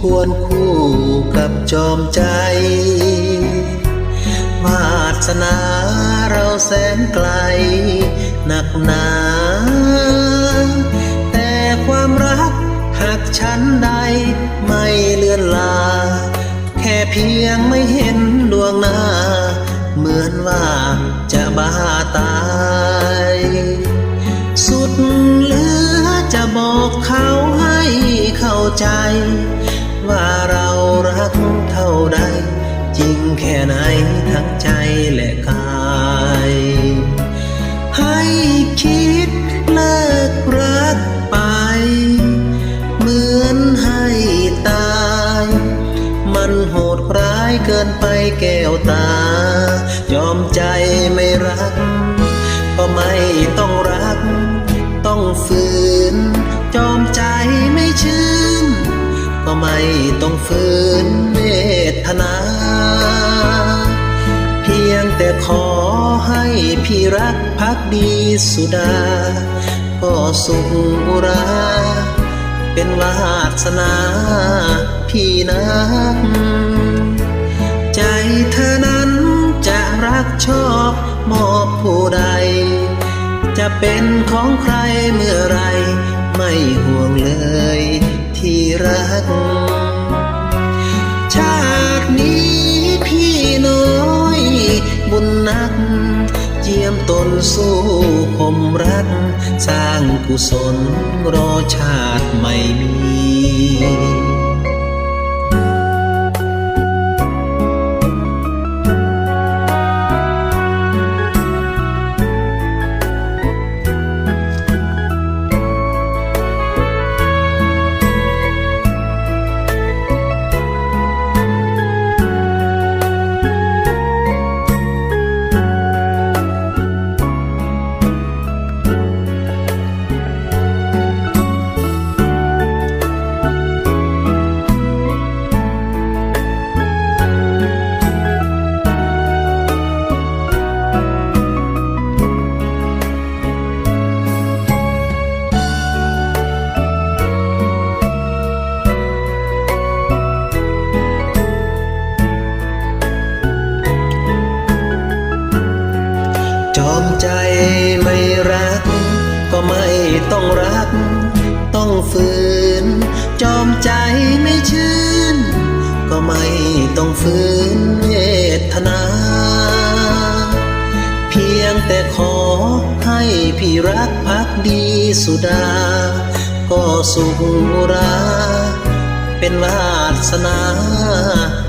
ควรคู่กับจอมใจ วาสนาเราแสนไกลหนักหนา แต่ความรักหากฉันใดไม่เลือนลา แค่เพียงไม่เห็นดวงหน้า เหมือนว่าจะบ้าตาย สุดเหลือจะบอกเขาให้เข้าใจ ว่าเรารักเท่าใด จริงแค่ไหนทั้งใจและกาย ให้คิดเลิกรักไป เหมือนให้ตาย มันโหดร้ายเกินไปแก้วตา ยอมใจไม่รัก ก็ไม่ต้องรัก ต้องฝืน จอมใจไม่เชื่น ก็ไม่ต้องฝืนเวทนา เพียงแต่ขอให้พี่รักพักดีสุดา ก็สุขุรา เป็นวาสนาพี่นัก ใจเธอนั้นจะรักชอบมอบผู้ใด จะเป็นของใครเมื่อไรไม่ห่วงเลย ที่รัก ชาตินี้พี่น้อย บุญนัก เจียมตนสู้คมรัก สร้างกุศลรอชาติไม่มี ใจไม่รัก ก็ไม่ต้องรัก ต้องฝืน จอมใจไม่ชื่น ก็ไม่ต้องฝืนเวทนา เพียงแต่ขอให้พี่รักพักดีสุดา ก็สุขราเป็นวาสนา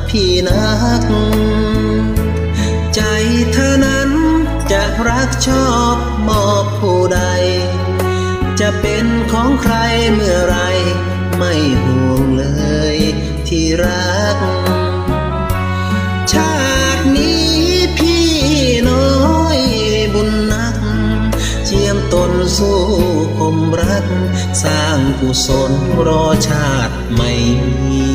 พี่นัก ใจเธอนั้น จะรักชอบมอบผู้ใด จะเป็นของใครเมื่อไร ไม่ห่วงเลยที่รัก ชาตินี้พี่น้อยบุญนัก เจียมตนสู้คมรัก สร้างกุศลรอชาติไม่มี